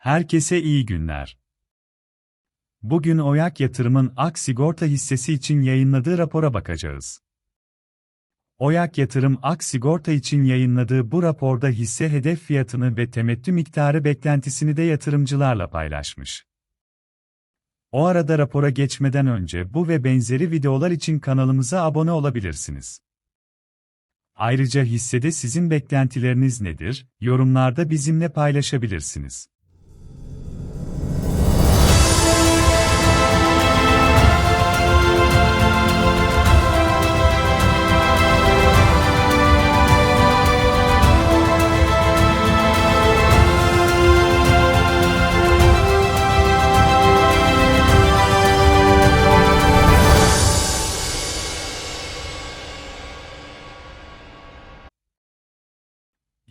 Herkese iyi günler. Bugün Oyak Yatırım'ın Ak Sigorta hissesi için yayınladığı rapora bakacağız. Oyak Yatırım Ak Sigorta için yayınladığı bu raporda hisse hedef fiyatını ve temettü miktarı beklentisini de yatırımcılarla paylaşmış. O arada rapora geçmeden önce bu ve benzeri videolar için kanalımıza abone olabilirsiniz. Ayrıca hissede sizin beklentileriniz nedir? Yorumlarda bizimle paylaşabilirsiniz.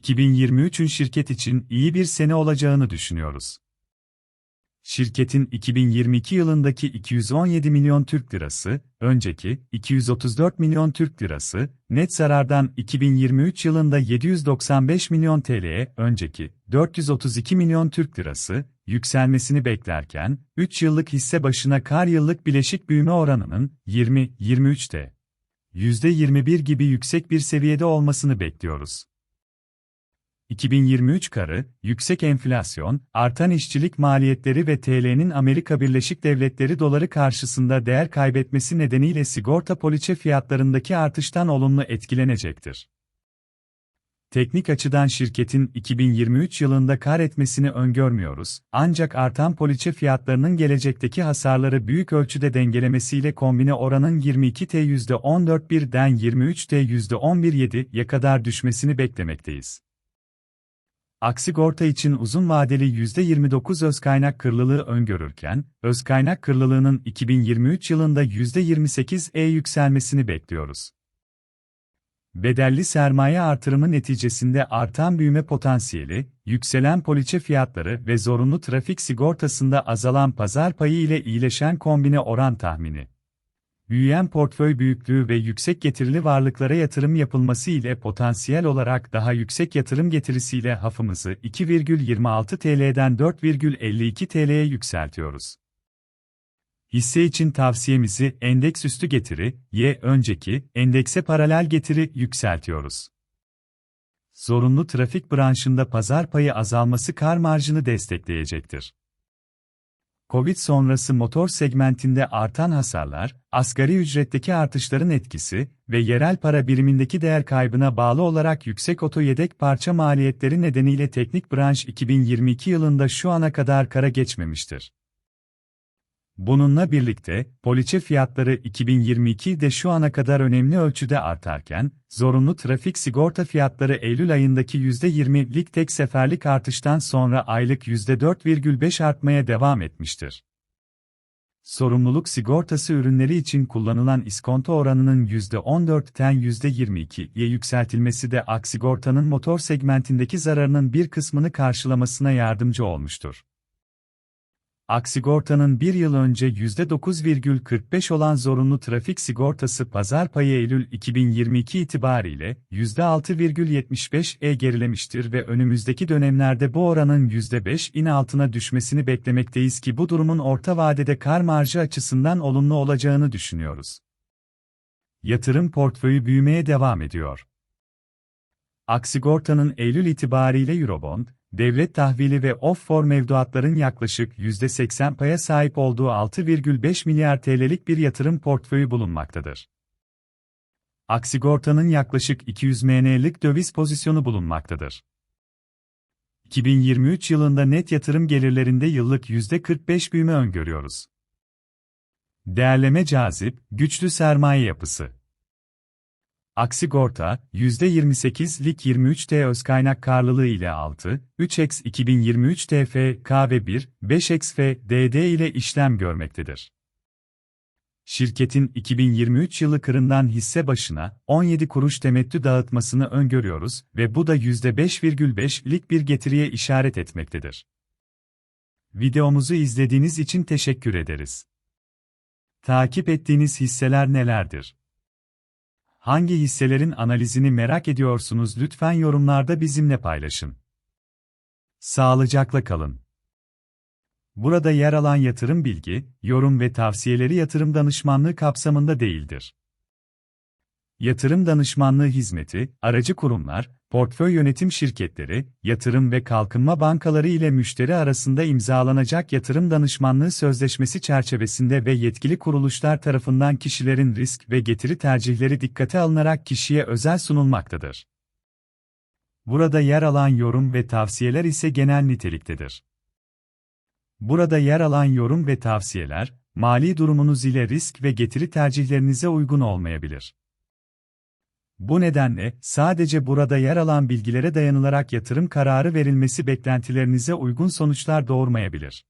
...2023'ün şirket için iyi bir sene olacağını düşünüyoruz. Şirketin 2022 yılındaki 217 milyon Türk lirası, önceki 234 milyon Türk lirası, net zarardan 2023 yılında 795 milyon TL'ye, önceki 432 milyon Türk lirası, yükselmesini beklerken, 3 yıllık hisse başına kar yıllık bileşik büyüme oranının 20-23'te %21 gibi yüksek bir seviyede olmasını bekliyoruz. 2023 karı, yüksek enflasyon, artan işçilik maliyetleri ve TL'nin Amerika Birleşik Devletleri doları karşısında değer kaybetmesi nedeniyle sigorta poliçe fiyatlarındaki artıştan olumlu etkilenecektir. Teknik açıdan şirketin 2023 yılında kar etmesini öngörmüyoruz, ancak artan poliçe fiyatlarının gelecekteki hasarları büyük ölçüde dengelemesiyle kombine oranın 22T %14.1'den 23T %11.7'ye kadar düşmesini beklemekteyiz. Aksigorta için uzun vadeli %29 öz kaynak kırlılığı öngörürken, öz kaynak kırlılığının 2023 yılında %28'e yükselmesini bekliyoruz. Bedelli sermaye artırımı neticesinde artan büyüme potansiyeli, yükselen poliçe fiyatları ve zorunlu trafik sigortasında azalan pazar payı ile iyileşen kombine oran tahmini büyüyen portföy büyüklüğü ve yüksek getirili varlıklara yatırım yapılması ile potansiyel olarak daha yüksek yatırım getirisiyle hafımızı 2,26 TL'den 4,52 TL'ye yükseltiyoruz. Hisse için tavsiyemizi endeks üstü getiri, Y önceki, endekse paralel getiri yükseltiyoruz. Zorunlu trafik branşında pazar payı azalması kar marjını destekleyecektir. Covid sonrası motor segmentinde artan hasarlar, asgari ücretteki artışların etkisi ve yerel para birimindeki değer kaybına bağlı olarak yüksek oto yedek parça maliyetleri nedeniyle teknik branş 2022 yılında şu ana kadar kara geçmemiştir. Bununla birlikte, poliçe fiyatları 2022'de şu ana kadar önemli ölçüde artarken, zorunlu trafik sigorta fiyatları Eylül ayındaki %20'lik tek seferlik artıştan sonra aylık %4,5 artmaya devam etmiştir. Sorumluluk sigortası ürünleri için kullanılan iskonto oranının %14'ten %22'ye yükseltilmesi de Aksigorta'nın motor segmentindeki zararının bir kısmını karşılamasına yardımcı olmuştur. Aksigorta'nın bir yıl önce %9,45 olan zorunlu trafik sigortası pazar payı Eylül 2022 itibariyle %6,75'e gerilemiştir ve önümüzdeki dönemlerde bu oranın %5'in altına düşmesini beklemekteyiz ki bu durumun orta vadede kar marjı açısından olumlu olacağını düşünüyoruz. Yatırım portföyü büyümeye devam ediyor. Aksigorta'nın Eylül itibariyle Eurobond, devlet tahvili ve off-for mevduatların yaklaşık %80 paya sahip olduğu 6,5 milyar TL'lik bir yatırım portföyü bulunmaktadır. Aksigorta'nın yaklaşık 200 MN'lik döviz pozisyonu bulunmaktadır. 2023 yılında net yatırım gelirlerinde yıllık %45 büyüme öngörüyoruz. Değerleme cazip, güçlü sermaye yapısı. Aksigorta, %28'lik 23T öz kaynak karlılığı ile 6, 3x 2023 TFK ve 1, 5x FDD ile işlem görmektedir. Şirketin 2023 yılı kırından hisse başına 17 kuruş temettü dağıtmasını öngörüyoruz ve bu da %5,5'lik bir getiriye işaret etmektedir. Videomuzu izlediğiniz için teşekkür ederiz. Takip ettiğiniz hisseler nelerdir? Hangi hisselerin analizini merak ediyorsunuz lütfen yorumlarda bizimle paylaşın. Sağlıcakla kalın. Burada yer alan yatırım bilgi, yorum ve tavsiyeleri yatırım danışmanlığı kapsamında değildir. Yatırım danışmanlığı hizmeti, aracı kurumlar, portföy yönetim şirketleri, yatırım ve kalkınma bankaları ile müşteri arasında imzalanacak yatırım danışmanlığı sözleşmesi çerçevesinde ve yetkili kuruluşlar tarafından kişilerin risk ve getiri tercihleri dikkate alınarak kişiye özel sunulmaktadır. Burada yer alan yorum ve tavsiyeler ise genel niteliktedir. Burada yer alan yorum ve tavsiyeler, mali durumunuz ile risk ve getiri tercihlerinize uygun olmayabilir. Bu nedenle, sadece burada yer alan bilgilere dayanılarak yatırım kararı verilmesi beklentilerinize uygun sonuçlar doğurmayabilir.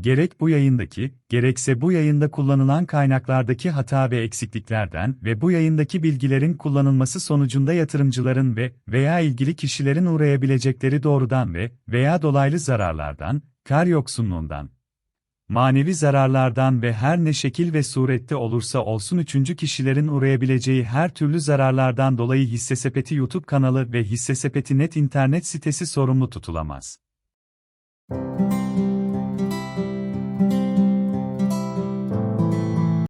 Gerek bu yayındaki, gerekse bu yayında kullanılan kaynaklardaki hata ve eksikliklerden ve bu yayındaki bilgilerin kullanılması sonucunda yatırımcıların ve veya ilgili kişilerin uğrayabilecekleri doğrudan ve veya dolaylı zararlardan, kar yoksunluğundan, manevi zararlardan ve her ne şekil ve surette olursa olsun üçüncü kişilerin uğrayabileceği her türlü zararlardan dolayı Hissesepeti YouTube kanalı ve Hissesepeti Net internet sitesi sorumlu tutulamaz.